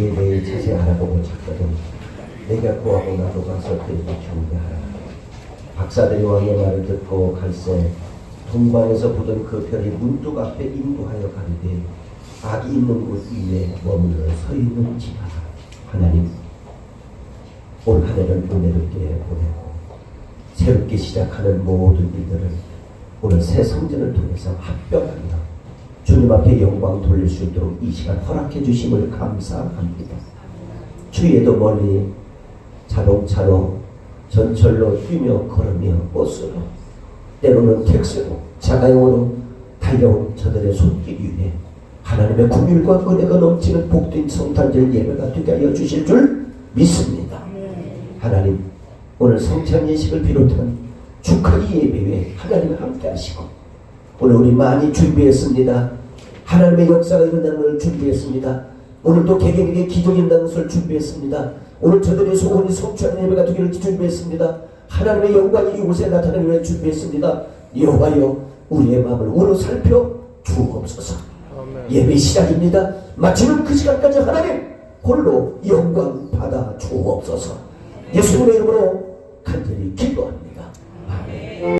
예배에 자세히 알아보고 찾거든 내가 구하고 나도 가서 그에게 경배하라. 박사들이 왕의 말을 듣고 갈새 동방에서 보던 그 별이 문득 앞에 인도하여 가는데 악이 있는 곳 위에 머물러 서 있는 지라 하나님 올 한해를 은혜롭게 보내고 새롭게 시작하는 모든 일들을 오늘 새 성전을 통해서 합병하며 주님 앞에 영광 돌릴 수 있도록 이 시간 허락해 주심을 감사합니다. 주위에도 멀리 자동차로 전철로 뛰며 걸으며 버스로 때로는 택시로 자가용으로 달려온 저들의 손길 위에 하나님의 국률과 은혜가 넘치는 복된 성탄절 예배가 되게 하여 주실 줄 믿습니다. 하나님 오늘 성찬 예식을 비롯한 축하기 예배에 하나님 함께 하시고 오늘 우리 많이 준비했습니다. 하나님의 역사가 일어나는 것을 준비했습니다. 오늘도 개개인에게 기적이 일어나는 것을 준비했습니다. 오늘 저들의 소원이 성취하는 예배가 되기를 준비했습니다. 하나님의 영광이 이곳에 나타나기 위해 준비했습니다. 여호와여 우리의 마음을 오늘 살펴 주옵소서. 예배 시작입니다. 마치는 그 시간까지 하나님 홀로 영광 받아 주옵소서. 예수님의 이름으로 간절히 기도합니다.